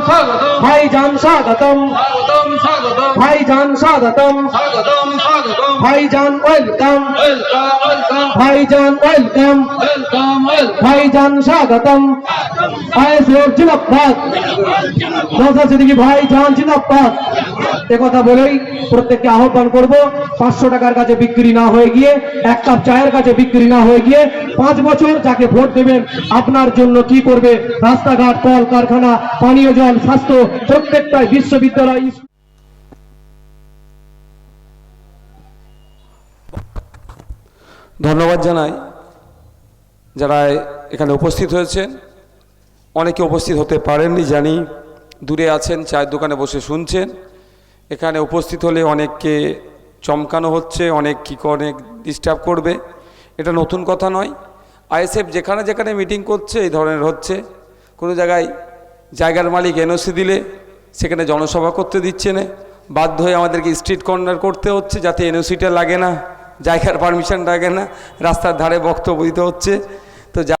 স্বাগতম ভাইজান স্বাগতম স্বাগতম স্বাগতম ভাইজান স্বাগতম স্বাগতম স্বাগতম ভাইজান ওয়েলকাম ওয়েলকাম ওয়েলকাম ভাইজান ওয়েলকাম ওয়েলকাম ওয়েলকাম ভাইজান স্বাগতম আইএসএফ জিন্দাবাদ নওশাদ সিদ্দিকী ভাইজান জিন্দাবাদ কথা বলেই প্রত্যেককে আহ্বান করব, পাঁচশো টাকার কাছে বিক্রি না হয়ে গিয়ে, এক কাপ চায়ের কাছে বিক্রি না হয়ে গিয়ে পাঁচ বছর যাকে ভোট দেবেন, আপনার জন্য কি করবে? রাস্তাঘাট কল কারখানা পানীয় জল, স্বাস্থ্য প্রত্যেকটাই বিশ্ববিদ্যালয় ধন্যবাদ জানাই যারা এখানে উপস্থিত হয়েছেন। অনেকে উপস্থিত হতে পারেননি, জানি। দূরে আছেন, চায়ের দোকানে বসে শুনছেন। এখানে উপস্থিত হলে অনেককে চমকানো হচ্ছে, অনেক কী অনেক ডিস্টার্ব করবে। এটা নতুন কথা নয়। আইএসএফ যেখানে যেখানে মিটিং করছে, এই ধরনের হচ্ছে। কোনো জায়গায় জায়গার মালিক এনওসি দিলে, সেখানে জনসভা করতে দিচ্ছে না। বাধ্য হয়ে আমাদেরকে স্ট্রিট কর্নার করতে হচ্ছে, যাতে এনওসিটা লাগে না, জায়গার পারমিশন লাগে না, রাস্তার ধারে বক্তব্য দিতে হচ্ছে। তো